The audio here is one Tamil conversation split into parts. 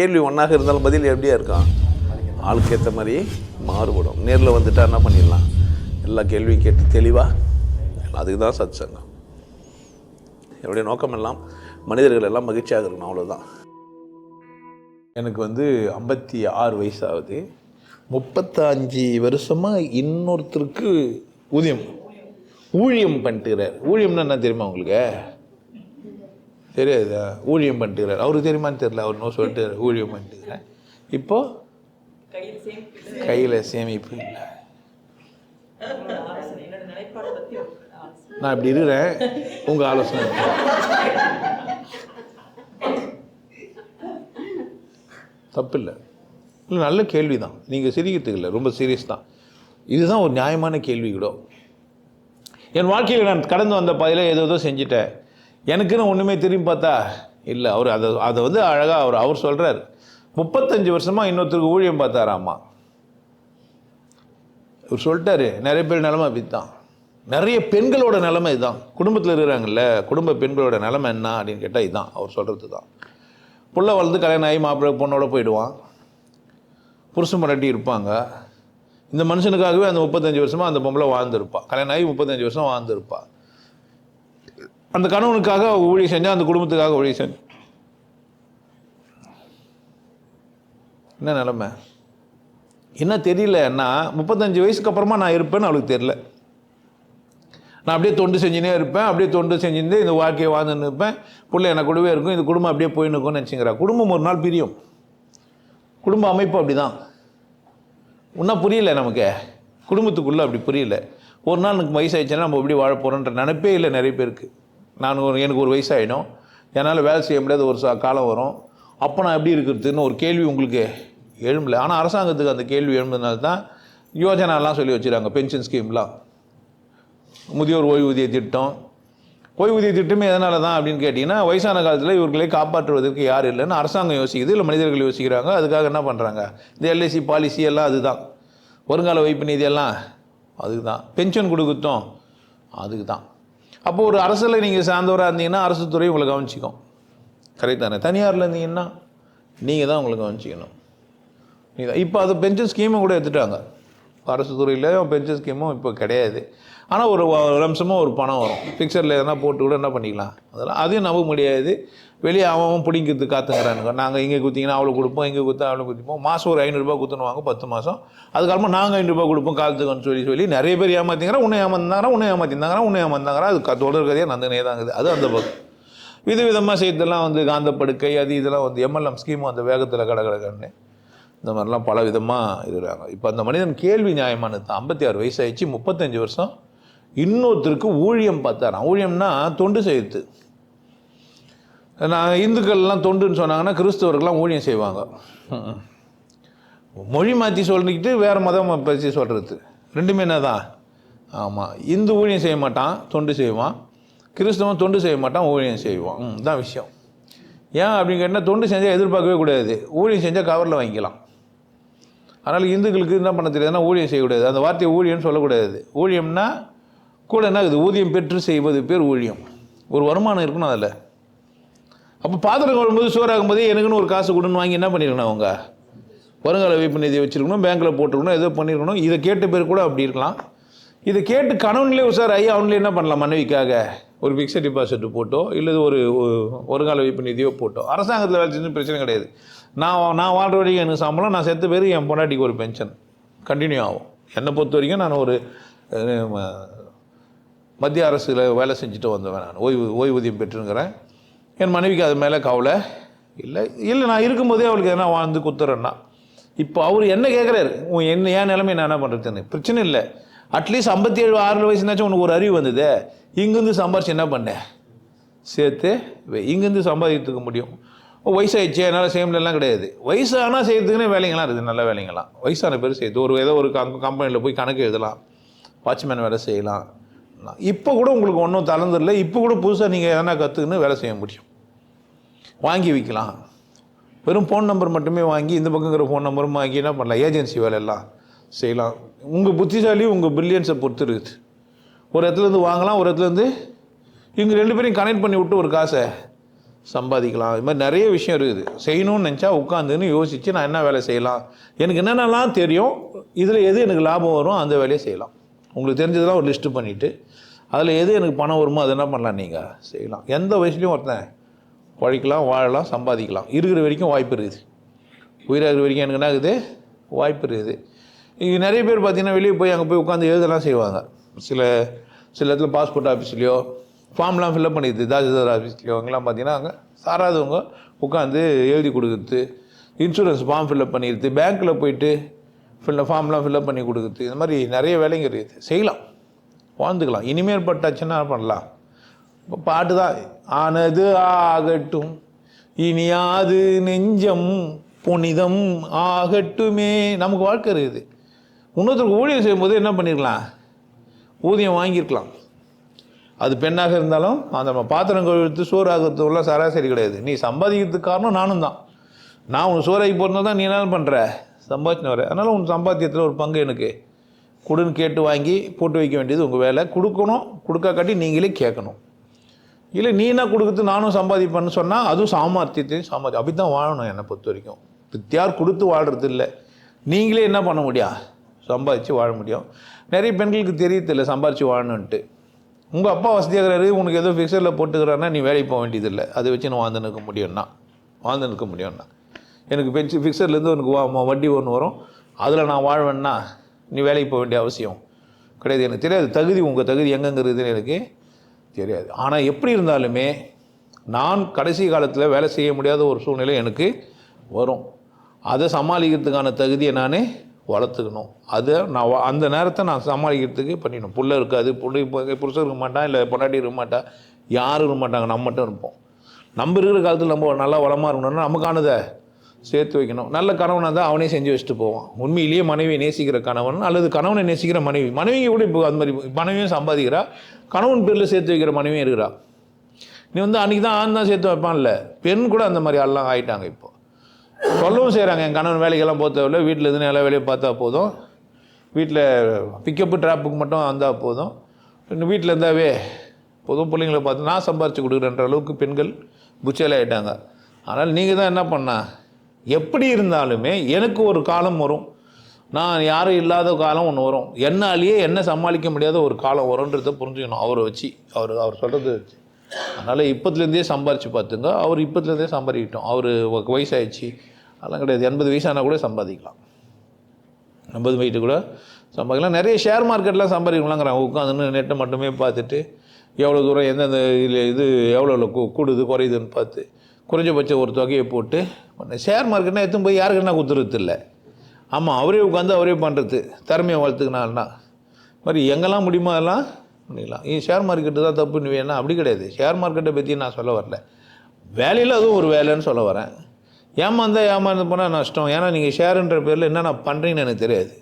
கேள்வி ஒன்றாக இருந்தாலும் பதில் எப்படியா இருக்கான் ஆளுக்கு ஏற்ற மாதிரி மாறுபடும். நேரில் வந்துட்டா என்ன பண்ணிடலாம்? எல்லா கேள்வியும் கேட்டு தெளிவாக அதுக்கு தான் சத் சங்கம் என்னுடைய நோக்கம் எல்லாம் மனிதர்கள் எல்லாம் மகிழ்ச்சியாக இருக்கணும் அவ்வளோதான் எனக்கு வந்து ஐம்பத்தி ஆறு வயசாகுது. முப்பத்தஞ்சு வருஷமாக இன்னொருத்தருக்கு ஊதியம் ஊழியம் பண்ணிட்டுக்கிறார் ஊழியம்னா என்ன தெரியுமா உங்களுக்கு? தெரியாதா? ஊழியம் பண்ணிட்டுக்கிறார். அவருக்கு தெரியுமான்னு தெரியல. அவர் நோ சொல்லிட்டு ஊழியம் பண்ணிட்டுக்கிறேன் இப்போ கையில் சேமிப்பு இல்லை. நான் இப்படி இருக்கிறேன். உங்கள் ஆலோசனை. என்ன? தப்பு இல்லை இல்லை நல்ல கேள்வி தான் நீங்கள் சிரிக்கிறதுக்கு இல்லை. ரொம்ப சீரியஸ் தான். இதுதான் ஒரு நியாயமான கேள்வி கூட. என் வாழ்க்கையில் நான் கடந்து வந்த பாதையில் ஏதோ ஏதோ செஞ்சுட்டேன். எனக்குன்னு ஒன்றுமே திரும்பி பார்த்தா இல்லை அவர் அதை அதை வந்து அழகாக அவர் அவர் சொல்கிறார் முப்பத்தஞ்சு வருஷமாக இன்னொருத்தருக்கு ஊழியம் பார்த்தாராம்மா இவர் சொல்லிட்டாரு நிறைய பேர் நிலமை அப்படித்தான். நிறைய பெண்களோட நிலைமை இதுதான் குடும்பத்தில் இருக்கிறாங்கல்ல குடும்ப பெண்களோட நிலைமை என்ன அப்படின்னு கேட்டால் இதுதான் அவர் சொல்கிறது தான் புள்ள வளர்ந்து கல்யாணம் ஆகி மாப்பிள்ளை பொண்ணோட போயிடுவான். புருஷன் மராட்டி இருப்பாங்க. இந்த மனுஷனுக்காகவே அந்த முப்பத்தஞ்சு வருஷமாக அந்த பொம்பளை வாழ்ந்துருப்பா. கல்யாணம் ஆகி முப்பத்தஞ்சு வருஷம் வாழ்ந்துருப்பாள் அந்த கணவனுக்காக அவ செஞ்சேன் செஞ்சா அந்த குடும்பத்துக்காக ஊழியம் செஞ்சு. என்ன நிலமை? என்ன தெரியலன்னா முப்பத்தஞ்சு வயசுக்கு அப்புறமா நான் இருப்பேன்னு அவளுக்கு தெரியல. நான் அப்படியே தொண்டு செஞ்சுனே இருப்பேன். அப்படியே தொண்டு செஞ்சுட்டு இந்த வாழ்க்கையை வாழ்ந்துன்னு இருப்பேன். பிள்ளை எனக்கு கூடவே இருக்கும். இந்த குடும்பம் அப்படியே போயின்னு இருக்கும்னு நினச்சிங்கிறா. குடும்பம் ஒரு நாள் பிரியும். குடும்ப அமைப்பு அப்படி தான் இன்னும் புரியல நமக்கு. குடும்பத்துக்குள்ளே அப்படி புரியல. ஒரு நாள் எனக்கு வயசாகிடுச்சுன்னா நம்ம எப்படி வாழ போகிறோன்ற நினைப்பே இல்லை நிறைய பேருக்கு. நான் ஒரு எனக்கு ஒரு வயசாகிடும் என்னால் வேலை செய்ய முடியாத ஒரு காலம் வரும். அப்போ நான் எப்படி இருக்கிறதுன்னு ஒரு கேள்வி உங்களுக்கு எழும்பல. ஆனால் அரசாங்கத்துக்கு அந்த கேள்வி எழும்புனால தான் யோஜனாலாம் சொல்லி வச்சுருக்காங்க பென்ஷன் ஸ்கீம்லாம் முதியோர் ஓய்வூதிய திட்டம். ஓய்வூதிய திட்டமே எதனால தான் அப்படின்னு கேட்டிங்கன்னா வயசான காலத்தில் இவர்களை காப்பாற்றுவதற்கு யார் இல்லைன்னு அரசாங்கம் யோசிக்குது இல்லை மனிதர்கள் யோசிக்கிறாங்க. அதுக்காக என்ன பண்ணுறாங்க இந்த எல்ஐசி பாலிசி எல்லாம் அதுதான். வருங்கால வைப்பு நிதி எல்லாம் அதுக்கு தான் பென்ஷன் கொடுக்குத்தோம் அதுக்கு தான் அப்போ ஒரு அரசில் நீங்கள் சார்ந்தவராக இருந்தீங்கன்னா அரசு துறை உங்களை கவனிச்சிக்கும். கரெக்ட் தானே? தனியாரில் இருந்தீங்கன்னா நீங்கள் தான் உங்களை கவனிச்சிக்கணும். நீங்கள் இப்போ அது பென்ஷன் ஸ்கீமும் கூட எடுத்துட்டாங்க. அரசு துறையில் பென்ஷன் ஸ்கீமும் இப்போ கிடையாது. ஆனால் ஒரு வ- ஒரு அம்சமாக ஒரு பணம் வரும். ஃபிக்சரில் எதனா போட்டு கூட என்ன பண்ணிக்கலாம்? அதெல்லாம் அதையும் நம்ப முடியாது. வெளியே அவன் பிடிங்கிறது காத்துங்கிறானுங்க நாங்கள் இங்கே குத்திங்கன்னா அவ்வளோ கொடுப்போம் இங்கே குத்தா அவ்வளோ குத்திப்போம். மாதம் ஒரு ஐநூறுரூபா குத்துனுவாங்க பத்து மாதம் அதுக்கப்புறமா நாங்கள் ஐநூறுரூபா கொடுப்போம் காலத்துக்குன்னு சொல்லி சொல்லி நிறைய பேர் ஏமாத்திங்கிறா உன்னை ஏமாந்தாங்கிறா உன்னை ஏமாத்திருந்தாங்கிறா உன்னை ஏமாந்தாங்கிறா அது க- தொடர் கதையாக நந்தனே தாங்குது அது அந்த பக்கம். விதவிதமாக செய்யறதெல்லாம் வந்து காந்த படுக்கை அது இதெல்லாம் வந்து எம்எல்எம் ஸ்கீமும் அந்த வேகத்தில் கடகடகன்னு இந்த மாதிரிலாம் பல விதமாக இருக்கிறாங்க. இப்போ அந்த மனிதன் கேள்வி நியாயமானது தான். ஐம்பத்தி ஆறு வயசாயிடுச்சு முப்பத்தஞ்சு வருஷம். இன்னொருத்தருக்கு ஊழியம் பார்த்தாராம். ஊழியம்னா தொண்டு செய்யுது நான் இந்துக்கள்லாம் தொண்டுன்னு சொன்னாங்கன்னா கிறிஸ்தவர்கள்லாம் ஊழியம் செய்வாங்க. மொழி மாற்றி சொல்லிக்கிட்டு வேறு மதம் பற்றி சொல்கிறது ரெண்டுமே என்ன தான் ஆமாம் இந்து ஊழியம் செய்ய மாட்டான் தொண்டு செய்வான். கிறிஸ்தவன் தொண்டு செய்ய மாட்டான் ஊழியம் செய்வான். தான் விஷயம். ஏன் அப்படின்னு கேட்டால் தொண்டு செஞ்சால் எதிர்பார்க்கவே கூடாது. ஊழியம் செஞ்சால் கவரில் வாங்கிக்கலாம். அதனால் இந்துக்களுக்கு என்ன பண்ண தெரியாதுன்னா ஊழியம் செய்யக்கூடாது அந்த வார்த்தையை ஊழியம்னு சொல்லக்கூடாது. ஊழியம்னா கூட என்ன இது ஊதியம் பெற்று செய்வது பேர் ஊழியம். ஒரு வருமானம் இருக்கணும் அதில். அப்போ பாத்திரம் கழுவும்போது சோறாகும்போதே எனக்குன்னு ஒரு காசு கொடுன்னு வாங்கி என்ன பண்ணிருக்கணும் அவங்க? வருங்கால வைப்பு நிதியை வச்சிருக்கணும் பேங்க்கில் போட்டிருக்கணும் ஏதோ பண்ணியிருக்கணும் இதை கேட்ட பேர் கூட அப்படி இருக்கலாம். இதை கேட்டு கணவன்லேயே உஷாரி அவன்லேயே என்ன பண்ணலாம்? மனைவிக்காக ஒரு ஃபிக்ஸட் டெபாசிட் போட்டோ இல்லை ஒரு ஒரு- வருங்கால வைப்பு நிதியோ போட்டோ. அரசாங்கத்தில் வேலை செஞ்சு பிரச்சனை கிடையாது. நான் நான் வாழ்கிற வரைக்கும் எனக்கு சம்பளம் நான் செத்த பேர் என் பொண்டாட்டிக்கு ஒரு பென்ஷன் கண்டினியூ ஆகும். என்னை பொறுத்த வரைக்கும் நான் ஒரு மத்திய அரசில் வேலை செஞ்சுட்டு வந்தவன் நான். ஓய்வு ஓய்வூதியம் பெற்றுங்கிறேன். என் மனைவிக்கு அது மேலே கவலை இல்லை. இல்லை நான் இருக்கும்போதே அவளுக்கு எதனா வாழ்ந்து குத்துறேன்னா. இப்போ அவர் என்ன கேட்குறாரு உன் என்ன ஏன் நிலைமை நான் என்ன பண்ணுறதுன்னு பிரச்சனை இல்லை. அட்லீஸ்ட் ஐம்பத்தி ஏழு ஆறு வயசுனாச்சும் உனக்கு ஒரு அறிவு வந்தது. இங்கேருந்து சம்பாரிச்சு என்ன பண்ணேன் சேர்த்து இங்கேருந்து சம்பாதித்துக்க முடியும். வயசாகிடுச்சு என்னால் செய்ய கிடையாது. வயசானால் செய்கிறதுக்குனே வேலைங்களாம் இருக்குது நல்ல வேலைங்களாம் வயசான பேர் செய்யுது ஒரு ஏதோ ஒரு கம்பெனியில் போய் கணக்கு எழுதலாம். வாட்ச்மேன் வேலை செய்யலாம். இப்போ கூட உங்களுக்கு ஒன்றும் தளர்ந்துடல இப்போ கூட புதுசாக நீங்கள் எதனா கற்றுக்குன்னு வேலை செய்ய முடியும். வாங்கி விற்கலாம் வெறும் ஃபோன் நம்பர் மட்டுமே வாங்கி இந்த பக்கங்கிற ஃபோன் நம்பரும் வாங்கி என்ன பண்ணலாம்? ஏஜென்சி வேலையெல்லாம் செய்யலாம். உங்கள் புத்திசாலி உங்கள் பில்லியன்ஸை பொறுத்து இருக்குது. ஒரு இடத்துலேருந்து வாங்கலாம் ஒரு இடத்துலேருந்து இவங்க ரெண்டு பேரையும் கனெக்ட் பண்ணி விட்டு ஒரு காசை சம்பாதிக்கலாம். இது மாதிரி நிறைய விஷயம் இருக்குது. செய்யணும்னு நினச்சா உட்காந்துன்னு யோசித்து நான் என்ன வேலை செய்யலாம்? எனக்கு என்னென்னலாம் தெரியும் இதில் எது எனக்கு லாபம் வரும் அந்த வேலையை செய்யலாம். உங்களுக்கு தெரிஞ்சதெல்லாம் ஒரு லிஸ்ட்டு பண்ணிவிட்டு அதில் எது எனக்கு பணம் வருமோ அதை என்ன பண்ணலாம் நீங்கள் செய்யலாம். எந்த வயசுலையும் ஒருத்தன் உழைக்கலாம் வாழலாம் சம்பாதிக்கலாம். இருக்கிற வரைக்கும் வாய்ப்பு இருக்குது. உயிராக இருக்கிற வரைக்கும் எனக்கு என்ன ஆகுது? வாய்ப்பு இருக்குது. இங்கே நிறைய பேர் பார்த்தீங்கன்னா வெளியே போய் அங்கே போய் உட்காந்து எழுதலாம் செய்வாங்க. சில சில இடத்துல பாஸ்போர்ட் ஆஃபீஸ்லேயோ ஃபார்ம்லாம் ஃபில்அப் பண்ணிடுது. தாசில்தார் ஆஃபீஸ்லையோ அங்கெல்லாம் பார்த்தீங்கன்னா அங்கே சாராதவங்க உட்காந்து எழுதி கொடுக்குறது. இன்சூரன்ஸ் ஃபார்ம் ஃபில்அப் பண்ணிடுது. பேங்க்கில் போயிட்டு ஃபில் ஃபார்ம்லாம் ஃபில்அப் பண்ணி கொடுக்குறது. இந்த மாதிரி நிறைய வேலைங்க இருக்குது. செய்யலாம். வாழ்ந்துக்கலாம். இனிமேல் பட்டாச்சுன்னா பண்ணலாம்? இப்போ பாட்டு தான் ஆனது ஆகட்டும். இனியாது நெஞ்சம் புனிதம் ஆகட்டுமே. நமக்கு வாழ்க்கை இருக்குது. இன்னொருத்தருக்கு ஊழியம் செய்யும்போது என்ன பண்ணிருக்கலாம்? ஊதியம் வாங்கியிருக்கலாம். அது பெண்ணாக இருந்தாலும் அந்த நம்ம பாத்திரம் கழுவித்து சோறு ஆகிறதுக்குலாம் சராசரி கிடையாது. நீ சம்பாதிக்கிறதுக்கு காரணம் நானும் தான். நான் உன் சோறாகி போகிறதா தான் நீ என்ன பண்ணுற சம்பாதிச்சு வர. அதனால் உன் சம்பாத்தியத்தில் ஒரு பங்கு எனக்கு. கொடுன்னு கேட்டு வாங்கி போட்டு வைக்க வேண்டியது உங்கள் வேலை. கொடுக்கணும் கொடுக்காக்காட்டி நீங்களே கேட்கணும். இல்லை நீ என்ன கொடுக்குறது நானும் சம்பாதிப்பேன்னு சொன்னால் அதுவும் சாமர்த்தியத்தையும் சாமர்த்தி அப்படி தான் வாழணும் என்னை பொறுத்த வரைக்கும். வித்தியார் கொடுத்து வாழ்கிறது இல்லை. நீங்களே என்ன பண்ண முடியும் சம்பாதிச்சு வாழ முடியும். நிறைய பெண்களுக்கு தெரியத்தில்லை சம்பாதிச்சு வாழணுன்ட்டு உங்கள் அப்பா வசதியாகிறாரு உனக்கு ஏதோ ஃபிக்ஸரில் போட்டுக்கிறான்னா நீ வேலைக்கு போக வேண்டியதில்லை. அதை வச்சு நான் வாழ்ந்து நிற்க முடியும்னா. வாழ்ந்து நிற்க முடியும்னா. எனக்கு பென்ஷி ஃபிக்சர்லேருந்து உனக்கு வா வட்டி ஒன்று வரும். அதில் நான் வாழ்வேன்னா நீ வேலைக்கு போக வேண்டிய அவசியம் கிடையாது. எனக்கு தெரியாது தகுதி உங்கள் தகுதி எங்கேங்கிறது எனக்கு தெரியாது. ஆனால் எப்படி இருந்தாலுமே நான் கடைசி காலத்தில் வேலை செய்ய முடியாத ஒரு சூழ்நிலை எனக்கு வரும். அதை சமாளிக்கிறதுக்கான தகுதியை நானே வளர்த்துக்கணும். அதை நான் வ- அந்த நேரத்தை நான் சமாளிக்கிறதுக்கு பண்ணிடணும். புள்ள இருக்காது புள்ளி புருஷன் இருக்க மாட்டான் இல்லை பொண்டாட்டி இருக்க மாட்டான் யாரும் இருக்க மாட்டாங்க. நம்ம மட்டும் இருப்போம். நம்ம இருக்கிற காலத்தில் நம்ம நல்லா வளமாக இருக்கணும்னா நமக்கானதை சேர்த்து வைக்கணும். நல்ல கணவனாக தான் அவனே செஞ்சு வச்சுட்டு போவான். உண்மையிலேயே மனைவியை நேசிக்கிற கணவன் அல்லது கணவனை நேசிக்கிற மனைவி. மனைவிங்க கூட இப்போ அந்த மாதிரி மனைவியும் சம்பாதிக்கிறா. கணவன் பேரில் சேர்த்து வைக்கிற மனைவியும் இருக்கிறா. நீ வந்து அன்றைக்கி தான் ஆண் தான் சேர்த்து வைப்பான்ல. பெண் கூட அந்த மாதிரி ஆள்லாம் ஆகிட்டாங்க இப்போ. சொல்லவும் செய்கிறாங்க என் கணவன் வேலைக்கெல்லாம் போக வீட்டில் இருந்து எல்லா வேலையும் பார்த்தா போதும். வீட்டில் பிக்கப்பு ட்ராப்புக்கு மட்டும் வந்தால் போதும். இன்னும் வீட்டில் இருந்தாவே பொது பிள்ளைங்களை பார்த்து நான் சம்பாரித்து கொடுக்குறேன்ற அளவுக்கு பெண்கள் புச்சையில் ஆகிட்டாங்க ஆனால் நீங்கள் தான் என்ன பண்ணால் எப்படி இருந்தாலுமே எனக்கு ஒரு காலம் வரும். நான் யாரும் இல்லாத காலம் ஒன்று வரும். என்னாலேயே என்ன சமாளிக்க முடியாத ஒரு காலம் வரும்ன்றதை புரிஞ்சுக்கணும். அவரை வச்சு அவர் அவர் சொல்கிறது வச்சு. அதனால் இப்போத்துலேருந்தே சம்பாரித்து பார்த்துங்க. அவர் இப்போத்துலேருந்தே சம்பாதிக்கிட்டோம். அவர் வயசாகிடுச்சு அதெல்லாம் கிடையாது. எண்பது வயசானால் கூட சம்பாதிக்கலாம். ஐம்பது வயது கூட சம்பாதிக்கலாம். நிறைய ஷேர் மார்க்கெட்லாம் சம்பாதிக்கலாங்கிறாங்க உட்காந்துன்னு நெட்டை மட்டுமே பார்த்துட்டு எவ்வளோ தூரம் எந்தெந்த இதில் இது எவ்வளோ எவ்வளோ கூடுது குறையுதுன்னு பார்த்து குறைஞ்சபட்சம் ஒரு தொகையை போட்டு பண்ண. ஷேர் மார்க்கெட்னா எடுத்துன்னு போய் யாருக்குன்னா கொடுத்துறது இல்லை. ஆமாம் அவரே உட்காந்து அவரே பண்ணுறது திறமையை வளர்த்துக்கினால்னா மாதிரி எங்கெல்லாம் முடியுமோ அதெல்லாம் பண்ணிக்கலாம் இது ஷேர் மார்க்கெட்டு தான் தப்புன்னு வேணா. அப்படி கிடையாது. ஷேர் மார்க்கெட்டை பற்றி நான் சொல்ல வரல. வேலையில் அதுவும் ஒரு வேலைன்னு சொல்ல வரேன். ஏமாந்தா ஏமாந்து போனால் நஷ்டம். ஏன்னா நீங்கள் ஷேருன்ற பேரில் என்னென்ன பண்ணுறீங்கன்னு எனக்கு தெரியாது.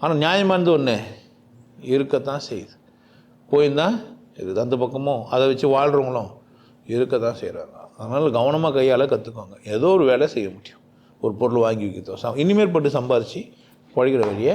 ஆனால் நியாயமானது ஒன்று இருக்கத்தான் செய்யுது. போயிருந்தான் இருக்குது அந்த பக்கமும் அதை வச்சு வாழ்கிறவங்களும் இருக்க தான் செய்கிறாங்க அதனால் கவனமாக கையால் கற்றுக்கோங்க ஏதோ ஒரு வேலை செய்ய முடியும். ஒரு பொருள் வாங்கி வைக்கிறதோ சம் இனிமேற்பட்டு சம்பாரித்து பழகிற வழியை